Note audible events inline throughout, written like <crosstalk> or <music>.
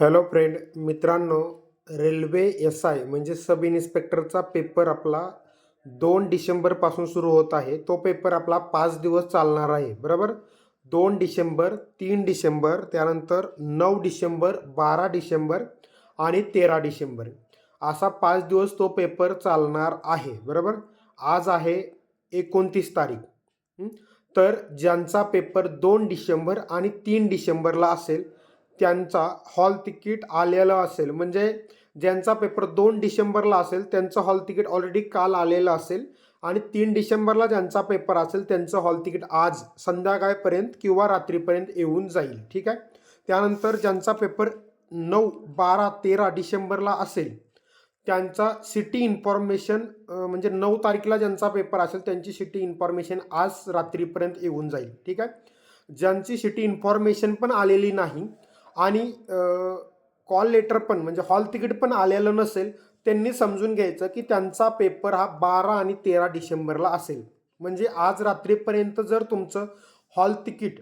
Hello friend मित्रांनो railway S I म्हणजे sub इन्स्पेक्टरचा paper आपला दोन डिसेंबरपासून सुरू होत आहे. तो पेपर आपला पाच दिवस चालणार आहे. बरोबर? दोन डिसेंबर तीन डिसेंबर त्यानंतर नऊ डिसेंबर बारा डिसेंबर आणि तेरा डिसेंबर. असा पाच दिवस तो पेपर चालणार आहे. बरोबर? आज आहे एकोणतीस तारीख. तर ज्यांचा पेपर दोन डिसेंबर आणि तीन डिसेंबरला असेल त्यांचा हॉल तिकीट आलेलं असेल. म्हणजे ज्यांचा पेपर दोन डिसेंबरला असेल त्यांचं हॉल तिकीट ऑलरेडी काल आलेलं असेल आणि तीन डिसेंबरला ज्यांचा पेपर असेल त्यांचं हॉल तिकीट आज संध्याकाळपर्यंत किंवा रात्रीपर्यंत येऊन जाईल. ठीक आहे? त्यानंतर ज्यांचा पेपर नऊ बारा तेरा डिसेंबरला असेल त्यांचा सिटी इन्फॉर्मेशन म्हणजे नऊ तारखेला ज्यांचा पेपर असेल त्यांची सिटी इन्फॉर्मेशन आज रात्रीपर्यंत येऊन जाईल. ठीक आहे? ज्यांची सिटी इन्फॉर्मेशन पण आलेली नाही आणि कॉल लेटर पण म्हणजे हॉल तिकीट पण आलेलं नसेल त्यांनी समजून घ्यायचं की त्यांचा पेपर हा बारा आणि तेरा डिसेंबरला असेल. म्हणजे आज रात्रीपर्यंत जर तुमचं हॉल तिकीट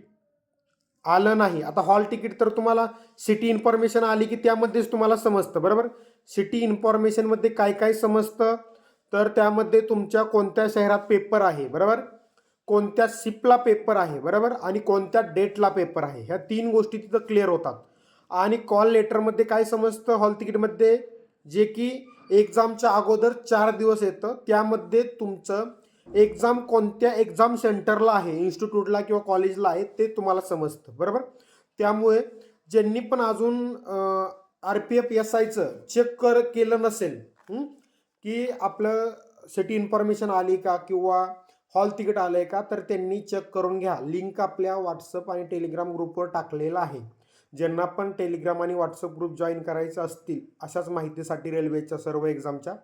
आलं नाही आता हॉल तिकीट तर तुम्हाला सिटी इन्फॉर्मेशन आली की त्यामध्येच तुम्हाला समजतं बरोबर? सिटी इन्फॉर्मेशनमध्ये काय काय समजतं? तर त्यामध्ये तुमच्या कोणत्या शहरात पेपर आहे बरोबर? कोणत्या शिपला पेपर आहे बरोबर? आणि कोणत्या डेटला पेपर आहे? ह्या तीन गोष्टी तिथं क्लिअर होतात. आणि कॉल लेटरमध्ये काय समजतं हॉल तिकीटमध्ये जे की एक्झामच्या अगोदर चार दिवस येतं. त्यामध्ये तुमचं एक्झाम कोणत्या एक्झाम सेंटरला आहे इन्स्टिट्यूटला किंवा कॉलेजला आहे ते तुम्हाला समजतं बरोबर? त्यामुळे ज्यांनी पण अजून आर पी एफ एस आयचं चेक कर केलं नसेल की आपलं सिटी इन्फॉर्मेशन आली का? किंवा हॉल तिकीट आलं आहे का? तर त्यांनी चेक करून घ्या. लिंक आपल्या व्हॉट्सअप आणि टेलिग्राम ग्रुपवर टाकलेला आहे. ज्यांना पण टेलिग्राम आणि व्हॉट्सअप ग्रुप जॉईन करायचं असतील अशाच माहितीसाठी रेल्वेच्या सर्व एक्झामच्या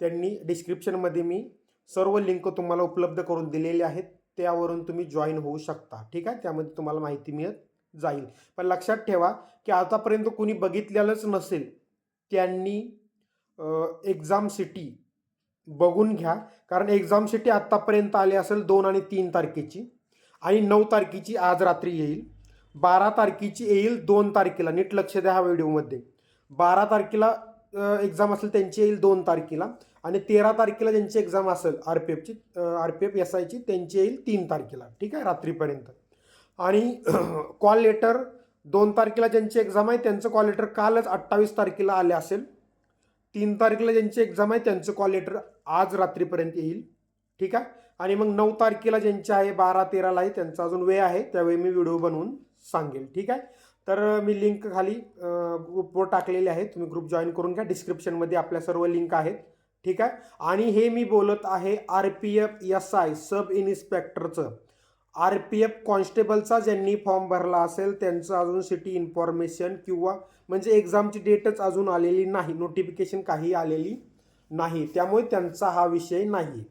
त्यांनी डिस्क्रिप्शनमध्ये मी सर्व लिंक तुम्हाला उपलब्ध करून दिलेले आहेत. त्यावरून तुम्ही जॉईन होऊ शकता. ठीक आहे? त्यामध्ये तुम्हाला माहिती मिळत जाईल. पण लक्षात ठेवा की आतापर्यंत कुणी बघितलेलंच नसेल. त्यांनी एक्झाम सिटी बघून घ्या. कारण एक्झाम शिटी आत्तापर्यंत आली असेल दोन आणि तीन तारखेची आणि नऊ तारखेची आज रात्री येईल. बारा तारखेची येईल दोन तारखेला. नीट लक्ष द्या ह्या व्हिडिओमध्ये बारा तारखेला एक्झाम असेल त्यांची येईल दोन तारखेला आणि तेरा तारखेला ज्यांची एक्झाम असेल आर पी एफची आर पी एफ एस आयची त्यांची येईल तीन तारखेला. ठीक आहे? रात्रीपर्यंत. आणि <clears throat> कॉल लेटर दोन तारखेला ज्यांची एक्झाम आहे त्यांचं कॉल लेटर कालच अठ्ठावीस तारखेला आले असेल. तीन तारखेला ज्यांची एक्झाम आहे त्यांचं कॉल लेटर आज रात्रीपर्यंत येईल. ठीक आहे? आणि मग नऊ तारखेला ज्यांचे आहे बारा तेराला आहे त्यांचा अजून वेळ आहे त्यावेळी मी व्हिडिओ बनवून सांगेल. ठीक आहे? तर मी लिंक खाली ग्रुपवर टाकलेली आहे तुम्ही ग्रुप जॉईन करून घ्या. डिस्क्रिप्शनमध्ये आपल्या सर्व लिंक आहेत. ठीक आहे? आणि हे मी बोलत आहे R P F S I sub इन्स्पेक्टरचं. R P F कॉन्स्टेबलचा ज्यांनी फॉर्म भरला असेल त्यांचं अजून सिटी इन्फॉर्मेशन किंवा म्हणजे एक्झामची डेटच अजून आलेली नाही. नोटिफिकेशन काही आलेली नाही. त्यामुळे त्यांचा हा विषय नाही.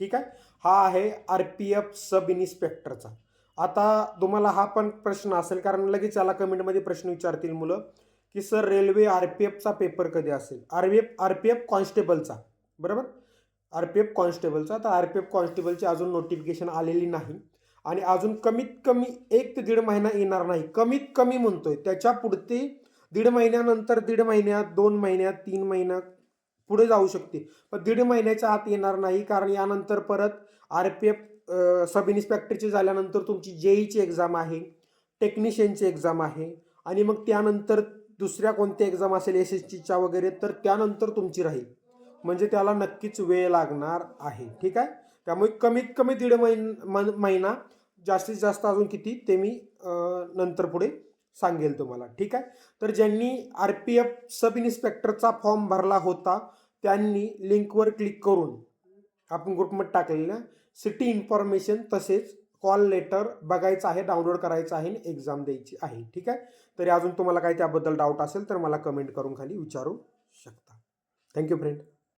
ठीक आहे? हा आहे आर पी एफ सब इन्स्पेक्टरचा. आता तुम्हाला हा पण प्रश्न असेल कारण लगेच याला कमेंटमध्ये प्रश्न विचारतील मुलं की सर रेल्वे आर पी एफचा पेपर कधी असेल? R P F R P F कॉन्स्टेबलचा. बरोबर? आर पी एफ कॉन्स्टेबलचा. तर आर पी एफ कॉन्स्टेबलची अजून नोटिफिकेशन आलेली नाही. आणि अजून कमीत कमी एक ते दीड महिना येणार नाही. कमीत कमी म्हणतोय. त्याच्या पुढते दीड महिन्यानंतर दीड महिन्यात दोन महिन्यात तीन महिन्यात पुढे जाऊ शकते. पण दीड महिन्याच्या आत येणार नाही कारण यानंतर परत आर पी एफ सब इन्स्पेक्टरची झाल्यानंतर तुमची जेईची एक्झाम आहे टेक्निशियनची एक्झाम आहे आणि मग त्यानंतर दुसऱ्या कोणत्या एक्झाम असेल एस एस टीच्या वगैरे तर त्यानंतर तुमची राहील. म्हणजे त्याला नक्कीच वेळ लागणार आहे. ठीक आहे? त्यामुळे कमीत कमी दीड महिन मन- महिना जास्तीत जास्त अजून किती ते मी नंतर पुढे सांगेल तुम्हाला ठीक आहे? तर ज्यांनी आर पी एफ सब इन्स्पेक्टरचा फॉर्म भरला होता त्यांनी लिंकवर क्लिक करून आपण ग्रुपमध्ये टाकलेलं सिटी इन्फॉर्मेशन तसेच कॉल लेटर बघायचं आहे डाउनलोड करायचं आहे आणि एक्झाम द्यायची आहे ठीक आहे? तरी अजून तुम्हाला काही त्याबद्दल डाऊट असेल तर मला कमेंट करून खाली विचारू शकता. Thank you friend